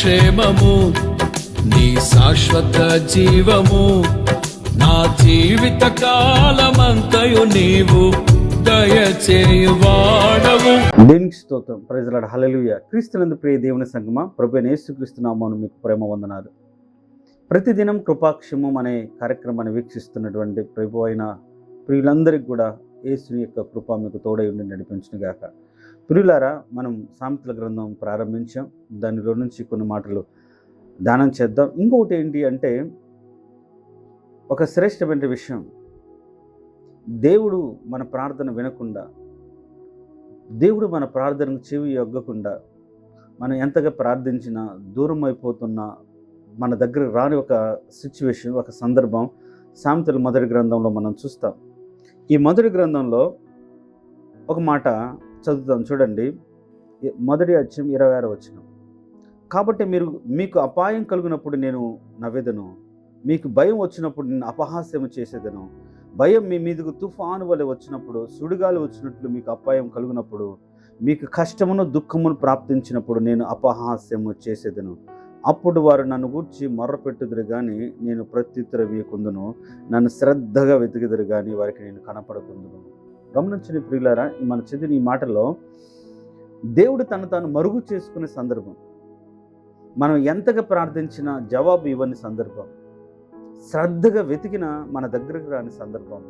క్షేమము నీ శాశ్వత జీవము నా జీవిత కాలమంతయు నీవు దయచేయువాడవు దేనికి స్తోత్రం. ప్రజలాడ హలలుయ క్రీస్తునందు ప్రియ దేవుని సంగమ ప్రభు యేసుక్రీస్తునామాను మీకు ప్రేమ వందనాలు. ప్రతిదినం కృపాక్షమం అనే కార్యక్రమాన్ని వీక్షిస్తున్నటువంటి ప్రభు అయిన ప్రియులందరికీ కూడా యేసుని యొక్క కృప మీకు తోడై ఉండి నడిపించిన గాక ప్రియులారా మనం సామెతల గ్రంథం ప్రారంభించాం. దానిలో నుంచి కొన్ని మాటలు దానం చేద్దాం. ఇంకొకటి ఏంటి అంటే ఒక శ్రేష్టమైన విషయం. దేవుడు మన ప్రార్థన వినకుండా దేవుడు మన ప్రార్థనకు చెవి యొగ్గకుండా మనం ఎంతగా ప్రార్థించినా దూరం అయిపోతున్న మన దగ్గర రాని ఒక సిచ్యువేషన్ ఒక సందర్భం సామెతల మొదటి గ్రంథంలో మనం చూస్తాం. ఈ మొదటి గ్రంథంలో ఒక మాట చదువుతాం. చూడండి. మొదటి అధ్యయం ఇరవై ఆరు వచ్చిన కాబట్టి మీరు మీకు అపాయం కలిగినప్పుడు నేను నవ్వేదను. మీకు భయం వచ్చినప్పుడు నేను అపహాస్యం చేసేదను. భయం మీ మీదకు తుఫాను వలె వచ్చినప్పుడు సుడిగాలి వచ్చినట్లు మీకు అపాయం కలిగినప్పుడు మీకు కష్టమును దుఃఖమును ప్రాప్తించినప్పుడు నేను అపహాస్యము చేసేదను. అప్పుడు వారు నన్ను గూర్చి మొర్రపెట్టుదురు కానీ నేను ప్రత్యుత్తర వీయకుందును నన్ను శ్రద్ధగా వెతికిదురు కానీ వారికి నేను కనపడకుందును. గమనించిన ప్రియులారా మన చదివిన ఈ మాటలో దేవుడు తను తాను మరుగు చేసుకునే సందర్భం. మనం ఎంతగా ప్రార్థించినా జవాబు ఇవ్వని సందర్భం. శ్రద్ధగా వెతికిన మన దగ్గరకు రాని సందర్భం.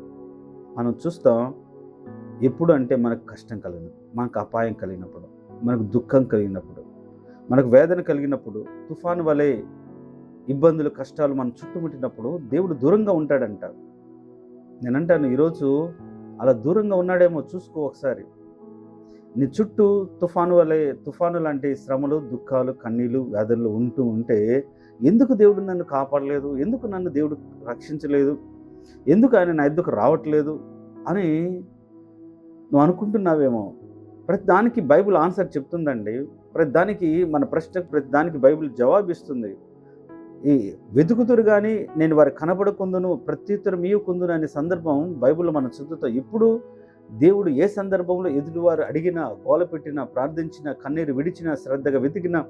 మనం చూస్తాం ఎప్పుడు అంటే మనకు కష్టం కలిగినప్పుడు మనకు అపాయం కలిగినప్పుడు మనకు దుఃఖం కలిగినప్పుడు మనకు వేదన కలిగినప్పుడు తుఫాను వలె ఇబ్బందులు కష్టాలు మనం చుట్టుముట్టినప్పుడు దేవుడు దూరంగా ఉంటాడంట. నేనంటాను ఈరోజు అలా దూరంగా ఉన్నాడేమో చూసుకో ఒకసారి. నీ చుట్టూ తుఫాను వలె తుఫాను లాంటి శ్రమలు దుఃఖాలు కన్నీళ్ళు వ్యాధులు ఉంటూ ఉంటే ఎందుకు దేవుడు నన్ను కాపాడలేదు? ఎందుకు నన్ను దేవుడు రక్షించలేదు? ఎందుకు ఆయన నా ఎద్దుకు రావట్లేదు? అని నువ్వు అనుకుంటున్నావేమో. ప్రతి దానికి బైబిల్ ఆన్సర్ చెప్తుందండి. ప్రతి దానికి మన ప్రశ్నకు ప్రతి దానికి బైబిల్ జవాబిస్తుంది. ఈ వెతుకుతురు కానీ నేను వారి కనబడకుందును ప్రత్యుత్తరం ఇవ్వకుందును అనే సందర్భం బైబిల్లో మనం చదువుతాం ఇప్పుడు దేవుడు ఏ సందర్భంలో ఎదుటివారు అడిగినా గోలపెట్టినా ప్రార్థించిన కన్నీరు విడిచిన శ్రద్ధగా వెతికినా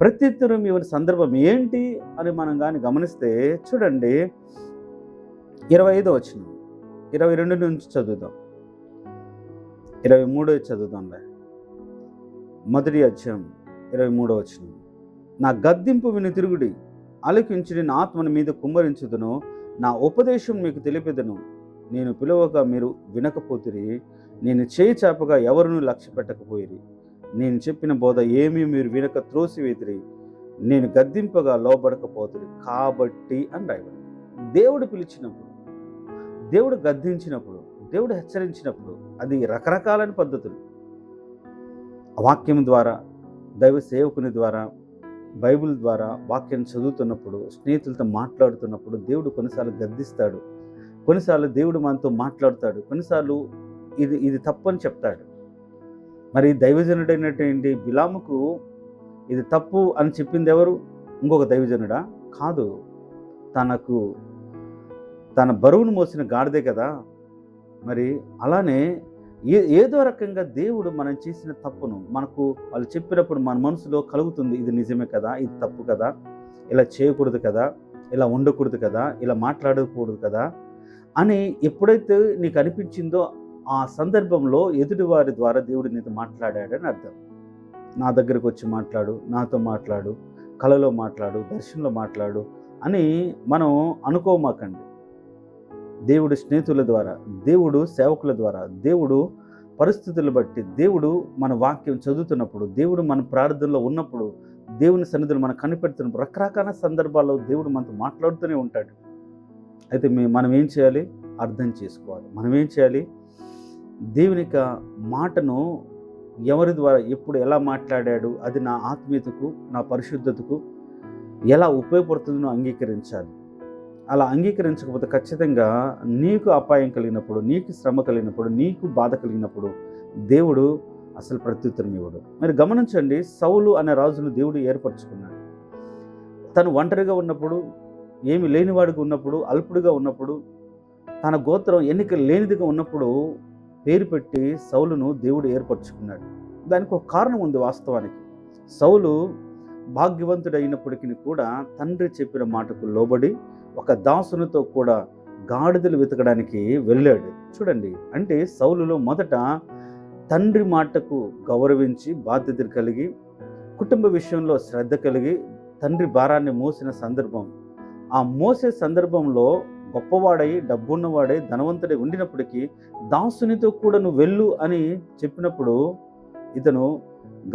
ప్రత్యుత్తరం ఇవ్వని సందర్భం ఏంటి అని మనం కానీ గమనిస్తే చూడండి. ఇరవై ఐదో వచ్చిన ఇరవై రెండు నుంచి చదువుదాం. ఇరవై మూడో చదువుదాంలే. మొదటి అధ్యాయం ఇరవై మూడో వచ్చిన నా గద్దింపు విని తిరుగుడి. అలికించి నా ఆత్మని మీద కుమ్మరించుదును. నా ఉపదేశం మీకు తెలిపెదను. నేను పిలువగా మీరు వినకపోతిరి. నేను చేయి చేపగా ఎవరినూ లక్ష్య పెట్టకపోయిరి. నేను చెప్పిన బోధ ఏమీ మీరు వినక త్రోసివేతిరి. నేను గద్దింపగా లోబడకపోతుంది కాబట్టి అని రాయబడి దేవుడు పిలిచినప్పుడు దేవుడు గద్దించినప్పుడు దేవుడు హెచ్చరించినప్పుడు అది రకరకాలైన పద్ధతులు. వాక్యం ద్వారా దైవ సేవకుని ద్వారా బైబిల్ ద్వారా వాక్యాన్ని చదువుతున్నప్పుడు స్నేహితులతో మాట్లాడుతున్నప్పుడు దేవుడు కొన్నిసార్లు గద్దిస్తాడు. కొన్నిసార్లు దేవుడు మనతో మాట్లాడతాడు. కొన్నిసార్లు ఇది ఇది తప్పని చెప్తాడు. మరి దైవజనుడైనటువంటి బిలాముకు ఇది తప్పు అని చెప్పింది ఎవరు? ఇంకొక దైవజనుడా? కాదు. తనకు తన బరువును మోసిన గాడిదే కదా. మరి అలానే ఏ ఏదో రకంగా దేవుడు మనం చేసిన తప్పును మనకు వాళ్ళు చెప్పినప్పుడు మన మనసులో కలుగుతుంది ఇది నిజమే కదా ఇది తప్పు కదా ఇలా చేయకూడదు కదా ఇలా ఉండకూడదు కదా ఇలా మాట్లాడకూడదు కదా అని ఎప్పుడైతే నీకు అనిపించిందో ఆ సందర్భంలో ఎదుటివారి ద్వారా దేవుడు నీతో మాట్లాడాడని అర్థం. నా దగ్గరకు వచ్చి మాట్లాడు నాతో మాట్లాడు కళలో మాట్లాడు దర్శనంలో మాట్లాడు అని మనం అనుకోమాకండి. దేవుడు స్నేహితుల ద్వారా దేవుడు సేవకుల ద్వారా దేవుడు పరిస్థితులు బట్టి దేవుడు మన వాక్యం చదువుతున్నప్పుడు దేవుడు మన ప్రార్థనలో ఉన్నప్పుడు దేవుని సన్నిధులు మనం కనిపెడుతున్నప్పుడు రకరకాల సందర్భాల్లో దేవుడు మనతో మాట్లాడుతూనే ఉంటాడు. అయితే మీ మనం ఏం చేయాలి? అర్థం చేసుకోవాలి. మనం ఏం చేయాలి? దేవుని యొక్క మాటను ఎవరి ద్వారా ఎప్పుడు ఎలా మాట్లాడాడు అది నా ఆత్మీయతకు నా పరిశుద్ధతకు ఎలా ఉపయోగపడుతుందో అంగీకరించాలి. అలా అంగీకరించకపోతే ఖచ్చితంగా నీకు అపాయం కలిగినప్పుడు నీకు శ్రమ కలిగినప్పుడు నీకు బాధ కలిగినప్పుడు దేవుడు అసలు ప్రత్యుత్తరం ఇవ్వడు. మీరు గమనించండి సౌలు అనే రాజును దేవుడు ఏర్పరచుకున్నాడు. తను ఒంటరిగా ఉన్నప్పుడు ఏమి లేనివాడిగా ఉన్నప్పుడు అల్పుడిగా ఉన్నప్పుడు తన గోత్రం ఎన్నిక లేనిదిగా ఉన్నప్పుడు పేరు పెట్టి సౌలును దేవుడు ఏర్పరచుకున్నాడు. దానికి ఒక కారణం ఉంది వాస్తవానికి. సౌలు భాగ్యవంతుడైనప్పటికీ కూడా తండ్రి చెప్పిన మాటకు లోబడి ఒక దాసునితో కూడా గాడిదలు వెతకడానికి వెళ్ళాడు. చూడండి అంటే సౌలులో మొదట తండ్రి మాటకు గౌరవించి బాధ్యతలు కలిగి కుటుంబ విషయంలో శ్రద్ధ కలిగి తండ్రి భారాన్ని మోసిన సందర్భం. ఆ మోసే సందర్భంలో గొప్పవాడై డబ్బున్నవాడై ధనవంతుడై ఉండినప్పటికీ దాసునితో కూడా నువ్వు వెళ్ళు అని చెప్పినప్పుడు ఇతను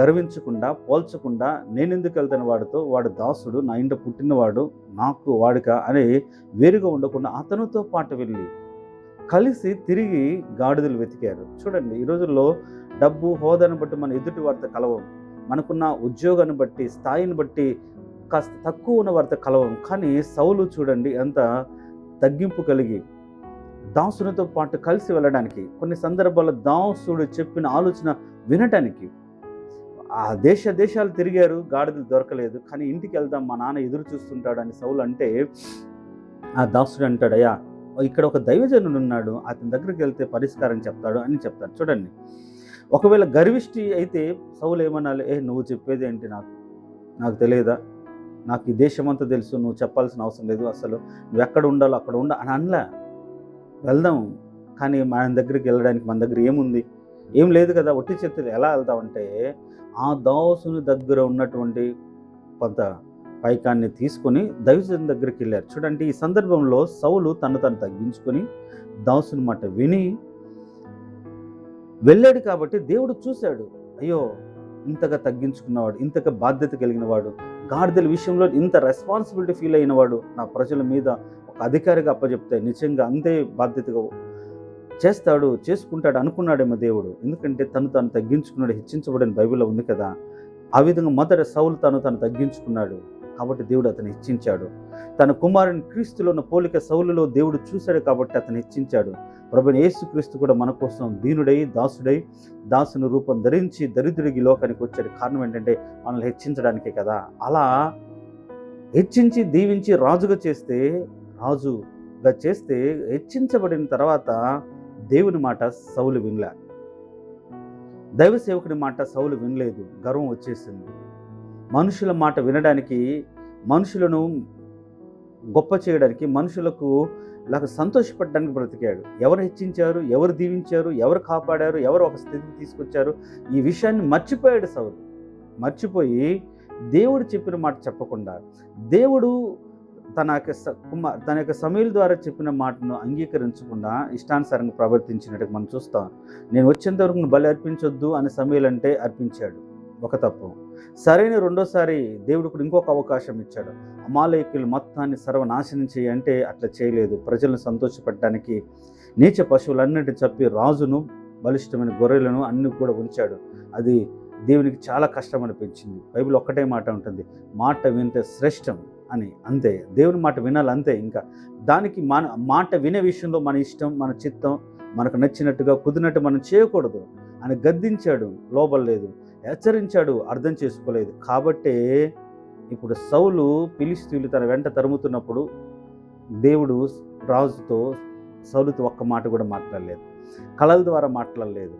గర్వించకుండా పోల్చకుండా నేనెందుకు వెళ్తాను వాడితో? వాడు దాసుడు నా ఇంట పుట్టినవాడు నాకు వాడిక అని వేరుగా ఉండకుండా అతనితో పాటు వెళ్ళి కలిసి తిరిగి గాడిదలు వెతికారు. చూడండి ఈ రోజుల్లో డబ్బు హోదాను బట్టి మన ఎదుటి వారితో కలవం. మనకున్న ఉద్యోగాన్ని బట్టి స్థాయిని బట్టి కాస్త తక్కువ ఉన్న వారితో కలవం. కానీ సౌలు చూడండి ఎంత తగ్గింపు కలిగి దాసునితో పాటు కలిసి వెళ్ళడానికి కొన్ని సందర్భాల్లో దాసుడు చెప్పిన ఆలోచన వినటానికి ఆ దేశ దేశాలు తిరిగారు గాడిదలు దొరకలేదు. కానీ ఇంటికి వెళ్దాం మా నాన్న ఎదురు చూస్తుంటాడు అని సౌలు అంటే ఆ దాసుడు అంటాడయ్యా ఇక్కడ ఒక దైవజనుడు ఉన్నాడు అతని దగ్గరికి వెళ్తే పరిష్కారం చెప్తాడు అని చెప్తాడు. చూడండి. ఒకవేళ గర్విష్టి అయితే సౌలు ఏమనాలి ఏ నువ్వు చెప్పేది ఏంటి నాకు? నాకు తెలియదా? నాకు ఈ దేశమంతా తెలుసు నువ్వు చెప్పాల్సిన అవసరం లేదు అసలు. నువ్వు ఎక్కడ ఉండాలో అక్కడ ఉండ అని అనలే. వెళ్దాం. కానీ మన దగ్గరికి వెళ్ళడానికి మన దగ్గర ఏముంది? ఏం లేదు కదా ఒట్టి చేతులు ఎలా వెళ్తామంటే ఆ దాసుని దగ్గర ఉన్నటువంటి కొంత పైకాన్ని తీసుకొని దైవజన్ దగ్గరికి వెళ్ళారు. చూడండి ఈ సందర్భంలో సౌలు తను తను తగ్గించుకొని దాసుని మాట విని వెళ్ళాడు కాబట్టి దేవుడు చూశాడు. అయ్యో ఇంతగా తగ్గించుకున్నవాడు ఇంతగా బాధ్యత కలిగిన వాడు గాడిదల విషయంలో ఇంత రెస్పాన్సిబిలిటీ ఫీల్ అయినవాడు నా ప్రజల మీద ఒక అధికారిగా అప్పచెప్తే నిజంగా అంతే బాధ్యతగా చేస్తాడు చేసుకుంటాడు అనుకున్నాడేమో దేవుడు. ఎందుకంటే తను తాను తగ్గించుకున్నాడు హెచ్చించబడిన బైబిల్లో ఉంది కదా. ఆ విధంగా మొదట సౌలు తను తను తగ్గించుకున్నాడు. కాబట్టి దేవుడు అతను హెచ్చించాడు. తన కుమారుని క్రీస్తులో ఉన్న పోలిక సౌలులో దేవుడు చూశాడు కాబట్టి అతను హెచ్చించాడు. ప్రభుని యేసుక్రీస్తు కూడా మన కోసం దీనుడై దాసుడై దాసుని రూపం ధరించి దరిద్రుడికి లోకానికి వచ్చాడు. కారణం ఏంటంటే మనల్ని హెచ్చించడానికే కదా. అలా హెచ్చించి దీవించి రాజుగా చేస్తే రాజుగా చేస్తే హెచ్చించబడిన తర్వాత దేవుని మాట సౌలు వినలే. దైవ సేవకుడి మాట సౌలు వినలేదు. గర్వం వచ్చేసింది. మనుషుల మాట వినడానికి మనుషులను గొప్ప చేయడానికి మనుషులకు నాకు సంతోషపడడానికి బ్రతికాడు. ఎవరు హెచ్చించారు? ఎవరు దీవించారు? ఎవరు కాపాడారు? ఎవరు ఒక స్థితికి తీసుకొచ్చారు? ఈ విషయాన్ని మర్చిపోయాడు సౌలు. మర్చిపోయి దేవుడు చెప్పిన మాట చెప్పకుండా దేవుడు తన యొక్క స- కుమార్ తన యొక్క సమీల ద్వారా చెప్పిన మాటను అంగీకరించకుండా ఇష్టానుసారంగా ప్రవర్తించినట్టు మనం చూస్తాం. నేను వచ్చేంత వరకు నువ్వు బలి అర్పించొద్దు అని సమీల్ అంటే అర్పించాడు. ఒక తప్పు. సరైన రెండోసారి దేవుడు కూడా ఇంకొక అవకాశం ఇచ్చాడు. అమాలయకులు మొత్తాన్ని సర్వనాశనం చేయి అంటే అట్లా చేయలేదు. ప్రజలను సంతోషపెట్టడానికి నీచ పశువులన్నిటిని చెప్పి రాజును బలిష్టమైన గొర్రెలను అన్ని కూడా ఉంచాడు. అది దేవునికి చాలా కష్టం అనిపించింది. బైబిల్ ఒక్కటే మాట ఉంటుంది. మాట వింటే శ్రేష్టం. అని. అంతే. దేవుని మాట వినాలి అంతే ఇంకా. దానికి మన మాట వినే విషయంలో మన ఇష్టం మన చిత్తం మనకు నచ్చినట్టుగా కుదిరినట్టు మనం చేయకూడదు అని గద్దించాడు. లోబలేదు హెచ్చరించాడు. అర్థం చేసుకోలేదు. కాబట్టే ఇప్పుడు సౌలు పిలిస్తీలు తన వెంట తరుముతున్నప్పుడు దేవుడు రాజుతో సౌలుతో ఒక్క మాట కూడా మాట్లాడలేదు. కళల ద్వారా మాట్లాడలేదు.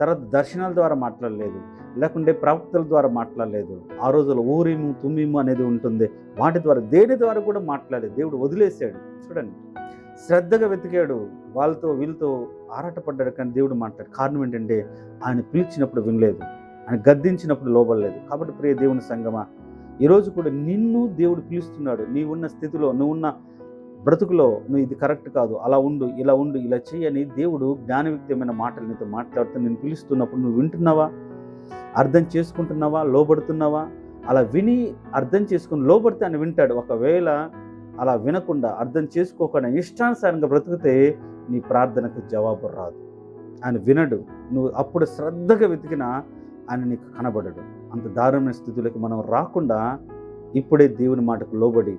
తర్వాత దర్శనాల ద్వారా మాట్లాడలేదు. లేకుంటే ప్రవక్తల ద్వారా మాట్లాడలేదు. ఆ రోజుల్లో ఊరిము తుమ్మిము అనేది ఉంటుంది. వాటి ద్వారా దేని ద్వారా కూడా మాట్లాడలేదు. దేవుడు వదిలేశాడు. చూడండి. శ్రద్ధగా వెతికాడు. వాళ్ళతో వీళ్ళతో ఆరాటపడ్డాడు కానీ దేవుడు మాట్లాడు. కారణం ఏంటంటే ఆయన పిలిచినప్పుడు వినలేదు. ఆయన గద్దించినప్పుడు లోబడలేదు. కాబట్టి ప్రియ దేవుని సంగమా ఈరోజు కూడా నిన్ను దేవుడు పిలుస్తున్నాడు. నీవున్న స్థితిలో నువ్వున్న బ్రతుకులో నువ్వు ఇది కరెక్ట్ కాదు. అలా ఉండు ఇలా ఉండు ఇలా చేయని దేవుడు జ్ఞానయుక్తమైన మాటలు నీతో మాట్లాడుతూ నేను పిలుస్తున్నప్పుడు నువ్వు వింటున్నావా? అర్థం చేసుకుంటున్నావా? లోబడుతున్నావా? అలా విని అర్థం చేసుకుని లోబడితే ఆయన వింటాడు. ఒకవేళ అలా వినకుండా అర్థం చేసుకోకుండా ఇష్టానుసారంగా బ్రతికితే నీ ప్రార్థనకు జవాబు రాదు. ఆయన వినడు. నువ్వు అప్పుడు శ్రద్ధగా వెతికినా ఆయన నీకు కనబడడు. అంత దారుణమైన స్థితిలోకి మనం రాకుండా ఇప్పుడే దేవుని మాటకు లోబడి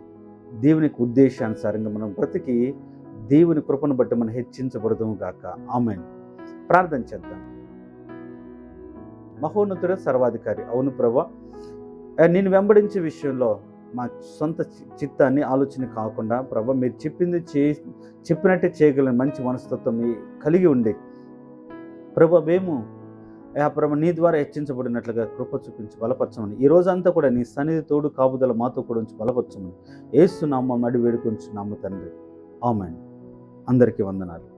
దేవునికి ఉద్దేశానుసారంగా మనం బ్రతికి దేవుని కృపను బట్టి మనం హెచ్చించబడదాము గాక. ఆమె ప్రార్థన చేద్దాం. మహోన్నతుడ సర్వాధికారి. అవును ప్రభా. నేను వెంబడించే విషయంలో మా సొంత చిత్తాన్ని ఆలోచన కాకుండా ప్రభా మీరు చెప్పింది చే చెప్పినట్టే చేయగలిగిన మంచి మనస్తత్వం కలిగి ఉండే. ప్రభా మేము ఆ ప్రభ నీ ద్వారా హెచ్చించబడినట్లుగా కృప చూపించి బలపరచమని. ఈ రోజంతా కూడా నీ సన్నిధి తోడు కాపుదల మాతో కూడా ఉంచి బలపరచమని. ఏస్తున్నాము అడి వేడుకొంచున్నాము తండ్రి. ఆమెన్. అందరికీ వందనాలు.